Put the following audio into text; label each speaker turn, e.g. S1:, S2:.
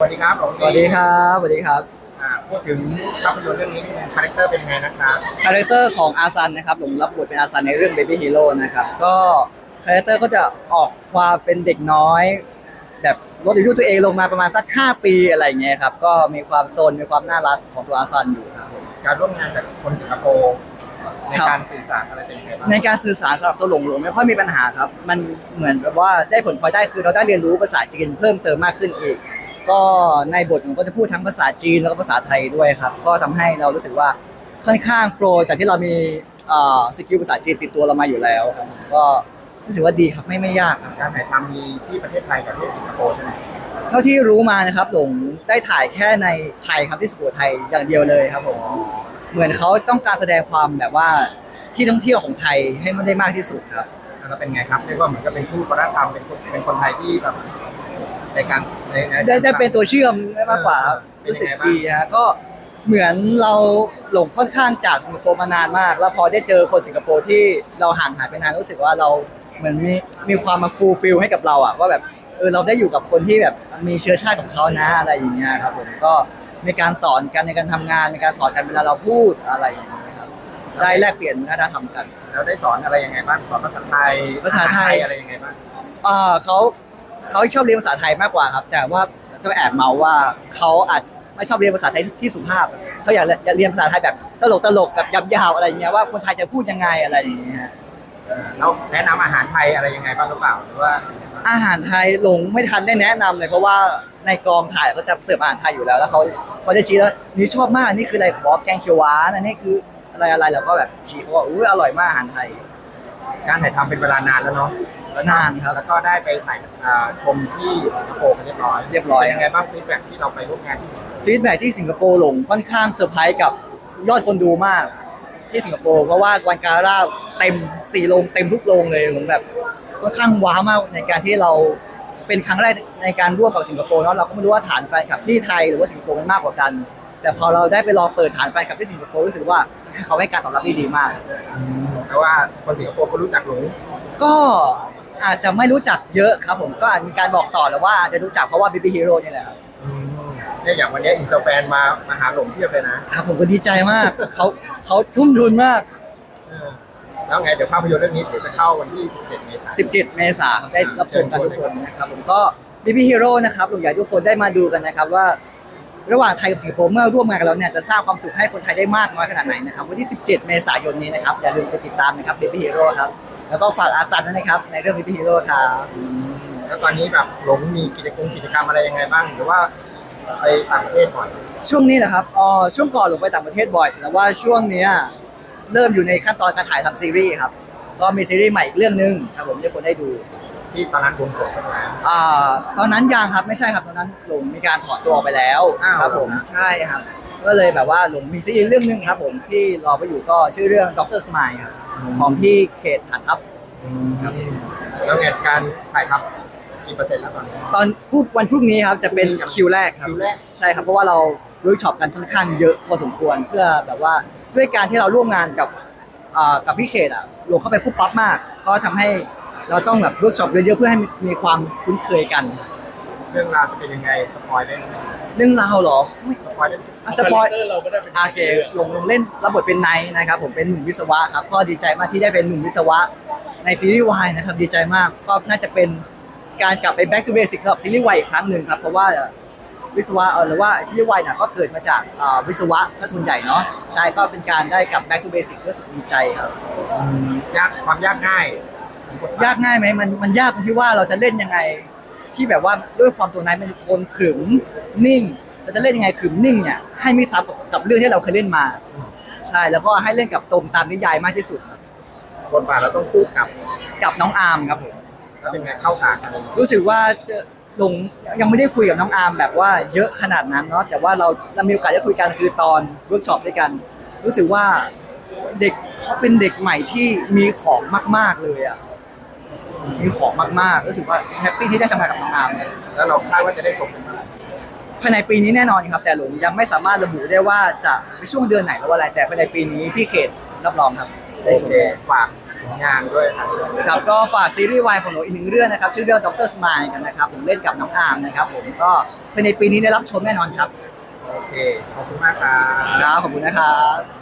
S1: สวัสดีครับหลง
S2: สวัสดีครับสวัสดีครับ
S1: อ่าพูดถึงภาพยนตร์เรื่องนี้คาแรคเตอร์เป็นยังไงนะครับ
S2: คาแรคเตอร์ของอาซันนะครับผมรับบทเป็นอาซันในเรื่อง Baby Hero นะครับก็คาแรคเตอร์ก็จะออกความเป็นเด็กน้อย แบบลดอายุตัวเองลงมาประมาณสัก 5 ปีอะไรอย่างเงี้ยครับก็มีความโซนมีความน่ารักของตัวอาซันอยู่ครับผม
S1: การร่วมงานกับคนสิงคโปร์ใน
S2: ครับ
S1: การสื่อสารอะไรเป็นยังไงบ้าง
S2: ในการสื่อสารสำหรับตัวหลงหลงไม่ค่อยมีปัญหาครับ มันเหมือนแบบว่าได้ผลพลอยได้คือเราได้เรียนรู้ภาษาจีนเพิ่มเติมมากขึ้นอีก ก็ในบทผมก็จะพูดทั้งภาษาจีนแล้วก็ภาษาไทยด้วยครับ ก็ทำให้เรารู้สึกว่าค่อนข้างโปรจากที่เรามีเอ่อสกิลภาษาจีนติดตัวเรามาอยู่แล้วครับก็รู้สึกว่าดีครับไม่ไม่ยากครับ
S1: การถ่ายทำมีที่ประเทศไทยกับประเทศสิงคโปร์ใช่ไหม
S2: เท่าที่รู้มานะครับหลงได้ถ่ายแค่ในไทยครับที่สุโขทัยอย่างเดียวเลยครับผมเหมือนเขาต้องการแสดงความแบบว่าที่ท่องเที่ยวของไทยให้มันได้มากที่สุดครับ
S1: แล้วเป็นไงครับเรียกว่าเหมือนกับเป็นทูตวัฒนธรรมเป็นคนเป็นคนไทยที่แบบ ในการในใน
S2: ได้ได้เป็นตัวเชื่อมมากกว่าครับ
S1: เป็น
S2: รู้สึก
S1: ยังไงบ้าง
S2: ดีฮะก็เหมือนเราหลงค่อนข้างจากสิงคโปร์มานานมาก แล้วพอได้เจอคนสิงคโปร์ที่เราห่างหายไปนานรู้สึกว่าเราเหมือนมีมีความมาฟูลฟิลให้กับเราอะว่าแบบเออเราได้อยู่กับคนที่แบบมีเชื้อชาติของเขานะอะไรอย่างเงี้ยครับผมก็มีการสอนกันในการทำงานในการสอนกันเวลาเราพูดอะไรอย่างเงี้ยครับได้แลกเปลี่ยนวัฒนธรรมกัน
S1: แล้วได้สอนอะไรยังไงบ้างสอนภาษาไทย
S2: ภาษาไทย
S1: อะไรยังไงบ้าง
S2: อ่าเขา เขาชอบเรียนภาษาไทยมากกว่าครับ แต่ว่าก็แอบเมาว่าเขาอาจไม่ชอบเรียนภาษาไทยที่สุภาพเขาอยากอยากเรียนภาษาไทยแบบตลกตลกๆแบบยาวๆอะไรอย่างเงี้ยว่าคนไทยจะพูดยังไงอะไรอย่างเงี้ยฮะ
S1: แล้วแนะนำอาหารไทยอะไรยังไงบ้างหรือเปล่าหรือว่า
S2: อาหารไทยหลงไม่ทันได้แนะนำเลยเพราะว่าในกองถ่ายก็จะเสิร์ฟอาหารไทยอยู่แล้วแล้วเขาเขาจะชี้แล้วนี่ชอบมากนี่คืออะไรบอกว่าแกงเขียวหวานอันนี้คืออะไรอะไรแล้วก็แบบชี้เขาว่าอุ้ยอร่อยมากอาหารไทย
S1: การถ่ายทำเป็นเวลานานแล้วเนาะ
S2: นานครับ
S1: แล้วก็ได้ไปถ่ายอ่าชมที่สิงคโปร์กันเรียบร้อย
S2: เรียบร้อย
S1: เป็นยังไงบ้างฟีดแบ็กที่เราไปร่วมงานที่สิงคโปร์
S2: ฟีดแบ็ที่สิงคโปร์หลงค่อนข้างเซอร์ไพรส์กับยอดคนดูมากที่สิงคโปร์เพราะว่าวันการ่าเต็มสี่โรงเต็มทุกโรงเลยหลงแบบค่อนข้างว้าวมากในการที่เราเป็นครั้งแรกในการร่วมกับสิงคโปร์เนาะเราก็ไม่รู้ว่าฐานแฟนคลับที่ไทยหรือว่าสิงคโปร์มันมากกว่ากัน แต่พอเราได้ไปลองเปิดฐานแฟนคลับที่สิงคโปร์รู้สึกว่าเขาให้การตอบรับที่ดีมาก
S1: แต่ว่าคนสิงคโปร์ก็รู้จักหลง
S2: ก็อาจจะไม่รู้จักเยอะครับผมก็อาจมีการบอกต่อแล้วว่าอาจจะรู้จักเพราะว่า BB Hero นี่แหละครับ
S1: เนี่ยอย่างวันนี้อินเตอร์แฟนมามาหาหลงเทียบเลยนะครับ
S2: ผมก็ดีใจมากเขาเขาทุ่มทุนมาก
S1: เออแล้วไงเดี๋ยวภาพยนตร์เรื่องนี้เดี๋ยวจะเข้าวันที่ 17เมษายน
S2: 17 เมษายนครับได้รับชมกันทุกคนนะครับผมก็ BB Hero นะครับผมอยากให้ทุกคนได้มาดูกันนะครับว่า ระหว่างไทยกับสิงคโปร์เมื่อร่วมงานกันแล้วเนี่ยจะสร้างความสุขให้คนไทยได้มากน้อยขนาดไหนนะครับวันที่ 17 เมษายนนี้นะครับอย่าลืมไปติดตามนะครับ BB Hero ครับแล้วก็ฝากอาซันด้วยนะครับในเรื่อง BB Hero ครับ
S1: แล้วตอนนี้แบบหลงมีกิจกรรมกิจกรรมอะไรยังไงบ้าง หรือว่าไปต่างประเทศบ่อย
S2: ช่วงนี้แหละครับอ๋อช่วงก่อนลงไปต่างประเทศบ่อยแต่ว่าช่วงเนี้ยเริ่มอยู่ในขั้นตอนการถ่ายทำซีรีส์ครับก็มีซีรีส์ใหม่อีกเรื่องหนึงครับผมที่คนได้ดู
S1: ที่ตอนนั้นบวงสรวงใช่ไหม
S2: อ่าตอนนั้นยังครับไม่ใช่ครับตอนนั้นหลงมีการถอนตัวออกไปแล้ว
S1: อ้าว
S2: ครับผมใช่ครับ ก็เลยแบบว่าหลงมีซีรีส์เรื่องหนึงครับ ผมที่รอไปอยู่ก็ชื่อเรื่องด็อกเตอร์สมายครับของพี่เขตฐานทัพครับ
S1: แล้วไงการถ่ายทำกี่เปอร์เซ็นต์แล้วตอนนี้
S2: ตอนพรุ่งวันพรุ่งนี้ครับจะเป็น
S1: พรุ่งนี้
S2: คิวแรกครับ
S1: คิวแรก
S2: ใช่ครับเพราะว่าเราเวิร์กช็อปกันค่อนข้างเยอะพอสมควรเพื่อแบบว่าด้วยการที่เราร่วมงานกับอ่ากับพี่เขตอะหลงเข้าไปปุ๊บปั๊บมาก ก็ทำให้ เราต้องแบบเวิร์กช็อปเยอะๆเพื่อให้มีความคุ้นเคยกัน
S1: เรื่องราวจะเป็นยังไงสปอยได้ไหม
S2: เรื่องราวเหรอไม่
S1: สปอยได้ไหม
S2: อะสปอย
S3: คาแรคเตอร์เราก็ได้เป็น
S2: โอเคลงลงเล่นรับบทเป็นไนท์นะครับ ผมเป็นหนุ่มวิศวะครับก็ดีใจมากที่ได้เป็นหนุ่มวิศวะในซีรีส์วายนะครับ ดีใจมากก็น่าจะเป็นการกลับไป back to basic สำหรับซีรีส์วายอีกครั้งหนึ่งครับ เพราะว่าวิศวะเออหรือว่าซีรีส์วายเนี่ยก็เกิดมาจากอ่าวิศวะซะส่วนใหญ่เนาะใช่ก็เป็นการได้กลับ back to basic รู้สึกดีใจครับ
S1: ยากความยากง่าย
S2: ยากง่ายไหมมันมันยากตรงที่ว่าเราจะเล่นยังไง ที่แบบว่าด้วยความตัวไนท์เป็นคนขรึมนิ่งเราจะเล่นยังไงขรึมนิ่งเนี่ยให้ไม่ซ้ำกับกับเรื่องที่เราเคยเล่นมา ใช่แล้วก็ให้เล่นกับตรงตามนิยายมากที่สุดครับ
S1: บทบาทเราต้องคู่กับ
S2: กับน้องอาร์มครับผม
S1: แล้วเป็นไงเข้าทางกัน
S2: รู้สึกว่าเจะลงยังไม่ได้คุยกับน้องอาร์มแบบว่าเยอะขนาดนั้นเนาะแต่ว่าเราเรามีโอกาสได้คุยกันคือตอนเวิร์กช็อปด้วยกัน รู้สึกว่าเด็กเขาเป็นเด็กใหม่ที่มีของมาก ๆเลยอะ มีของมากๆรู้สึกว่าแฮปปี้ที่ได้ทำงานกับน้องอาร์มเลยแล้ว
S1: แล้วเราคาดว่าจะได้ชมกันเมื่อไหร่
S2: ภายในปีนี้แน่นอนครับ แต่หลงยังไม่สามารถระบุได้ว่าจะในช่วงเดือนไหนหรือว่าอะไร แต่ภายในปีนี้พี่เขตรับรองครับได้
S1: โอ
S2: ชม
S1: เคฝากผลงานด้วยครับ
S2: ครับก็ฝากซีรีส์วายของหนูอีกหนึ่งเรื่องนะครับชื่อเรื่องด็อกเตอร์สมายกันนะครับผมเล่นกับน้องอาร์มนะครับผมก็เพในปีนี้ได้รับชมแน่นอนครับ
S1: โอเคขอบคุณมากครับ
S2: ครับขอบคุณนะครับ